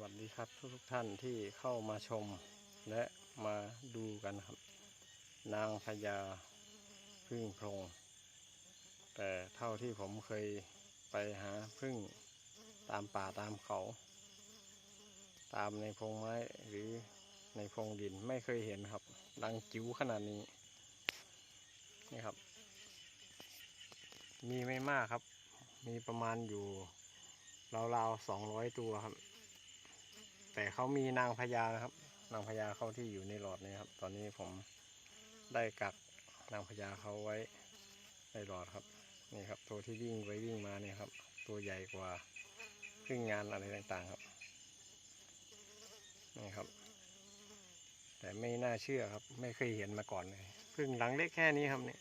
วัสดีครับทุกทุกท่านที่เข้ามาชมและมาดูกันครับ นางพญาพึ่งพรง แต่เท่าที่ผมเคยไปหาพึ่งตามป่าตามเขา ตามในพงไม้หรือในพงดินไม่เคยเห็นครับรังจิ๋วขนาดนี้นี่ครับ มีไม่มากครับ มีประมาณอยู่ราวๆสองร้อยตัวครับ แต่เขามีนางพญานะครับ นางพญาเข้าที่อยู่ในหลอดนี้ครับ ตอนนี้ผมได้กักนางพญาเขาไว้ในหลอดครับ นี่ครับ ตัวที่วิ่งไปวิ่งมาเนี่ยครับ ตัวใหญ่กว่าพึ่งงานอะไรต่างๆครับ นี่ครับ แต่ไม่น่าเชื่อครับ ไม่เคยเห็นมาก่อนเลยพึ่งหลังเล็กแค่นี้ครับเนี่ย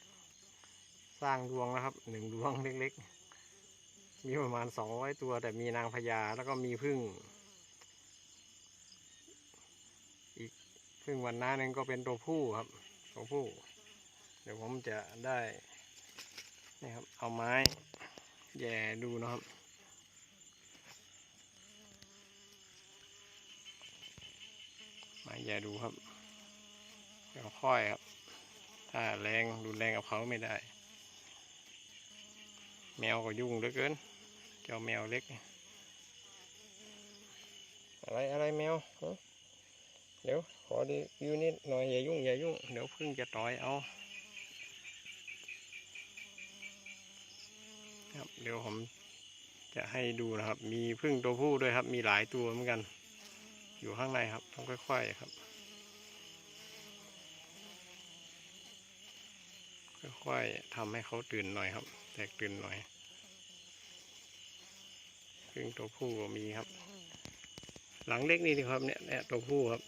สร้างดวงนะครับหนึ่งดวงเล็กๆ มีประมาณสองร้อยตัว แต่มีนางพญาแล้วก็มีพึ่ง อี กพึ่งวันน้านึงก็เป็นตัวผู้ครับ ตัวผู้ เดี๋ยวผมจะได้นี่ครับ เอาไม้แย่ดูนะครับไม้แย่ดูครับแล้วค่อยครับ ถ้าแรงรุนแรงกับเขาไม่ได้ แมวก็ยุ่งเหลือเกิน เจ้าแมวเล็ก อะไรอะไรแมวฮะ เดี๋ยวขอดีวิวนิดหน่อยอย่ายุ่งอย่ายุ่งเดี๋ยวพึ่งจะต่อยเอาครับเดี๋ยวผมจะให้ดูนะครับ มีพึ่งตัวผู้ด้วยครับ มีหลายตัวเหมือนกัน อยู่ข้างในครับต้องค่อยๆครับ ค่อยๆทำให้เขาตื่นหน่อยครับ แตกตื่นหน่อยพึ่งตัวผู้ก็มีครับ หลังเล็กนี่สิครับเนี่ยตัวผู้ครับ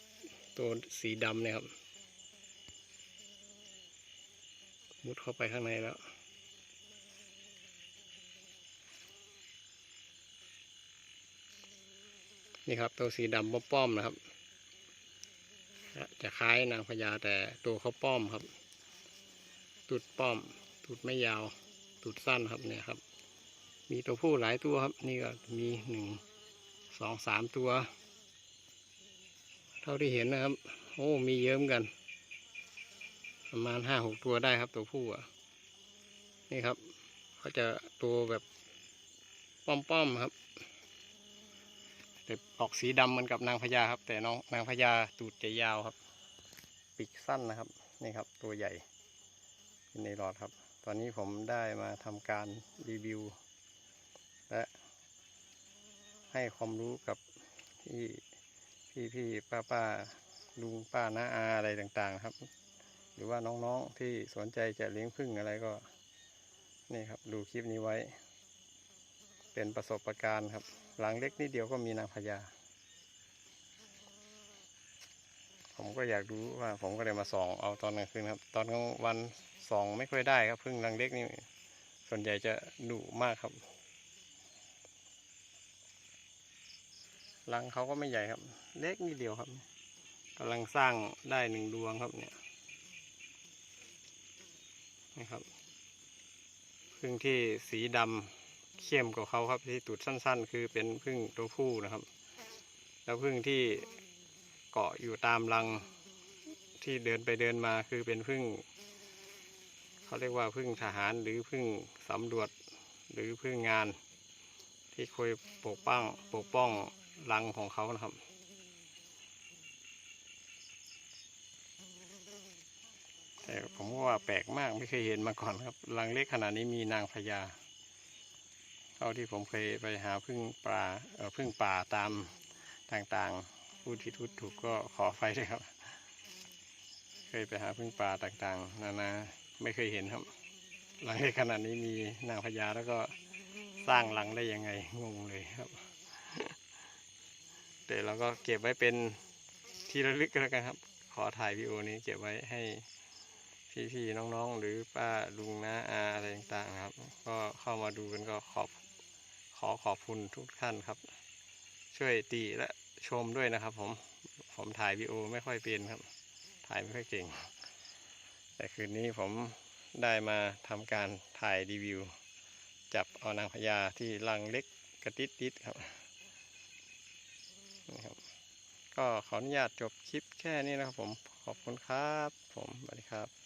ตัวสีดำเนี่ยครับ มุดเข้าไปข้างในแล้วนี่ครับตัวสีดำป้อมๆนะครับ จะคล้ายนางพญาแต่ตัวเขาป้อมครับตูดป้อมตูดไม่ยาวตูดสั้นครับเนี่ยครับ มีตัวผู้หลายตัวครับ นี่ก็มีหนึ่งสองสามตัว เท่าที่เห็นนะครับ โอ้มีเยอะเหมือนกัน ประมาณห้าหกตัวได้ครับตัวผู้อะ นี่ครับเขาจะตัวแบบป้อมๆครับแต่ออกสีดำเหมือนกับนางพญาครับ แต่น้องนางพญาตูดจะยาวครับ ปีกสั้นนะครับนี่ครับ ตัวใหญ่ในหลอดครับ ตอนนี้ผมได้มาทำการรีวิว และให้ความรู้กับพี่ พี่พี่ป้าป้าลุงป้าน้าอาอะไรต่างๆ ครับ หรือว่าน้องๆที่สนใจจะเลี้ยงผึ้งอะไรก็ นี่ครับ ดูคลิปนี้ไว้ เป็นประสบการณ์ครับ หลังเล็กนิดเดียวก็มีนางพญาผมก็อยากรู้ว่าผมก็เลยมาส่องเอาตอนกลางคืนครับ ตอนกลางวันส่องไม่ค่อยได้ครับพึ่งรังเล็กนี่ส่วนใหญ่จะดุมากครับ รังเขาก็ไม่ใหญ่ครับ เล็กนิดเดียวครับกำลังสร้างได้หนึ่งดวงครับเนี่ยนี่ครับพึ่งที่สีดำเข้มกว่าเขาครับที่ตูดสั้น ๆ คือเป็นพึ่งตัวผู้นะครับ แล้วพึ่งที่เกาะอยู่ตามรังที่เดินไปเดินมาคือเป็นพึ่งเขาเรียกว่าพึ่งทหารหรือพึ่งสำรวจหรือพึ่งงาน ที่คอยปกป้องปกป้อง รังของเขานะครับ แต่ผมว่าแปลกมากไม่เคยเห็นมาก่อนครับ รังเล็กขนาดนี้มีนางพญาเท่าที่ผมเคยไปหาพึ่งป่าเออพึ่งป่าตามต่างๆพูดที่ทุดถูกก็ขอไฟด้วยครับ เคยไปหาพึ่งป่าต่างๆ นานาไม่เคยเห็นครับ รังเล็กขนาดนี้มีนางพญาแล้วก็สร้างรังได้ยังไงงงเลยครับ เราก็เก็บไว้เป็นที่ระลึกก็แล้วกันครับ ขอถ่ายวิดีโอนี้เก็บไว้ให้พี่ๆน้องๆ หรือป้าลุงน้าอาอะไรต่างๆครับ ก็เข้ามาดูกันก็ขอบขอขอบคุณทุกท่านครับ ช่วยตีและชมด้วยนะครับผมผมถ่ายวิดีโอไม่ค่อยเป็นครับ ถ่ายไม่ค่อยเก่ง แต่คืนนี้ผมได้มาทำการถ่ายรีวิว จับเอานางพญาที่รังเล็กกระติดติดครับ นะครับ ก็ขออนุญาตจบคลิปแค่นี้นะครับผมขอบคุณครับ ผมสวัสดีครับ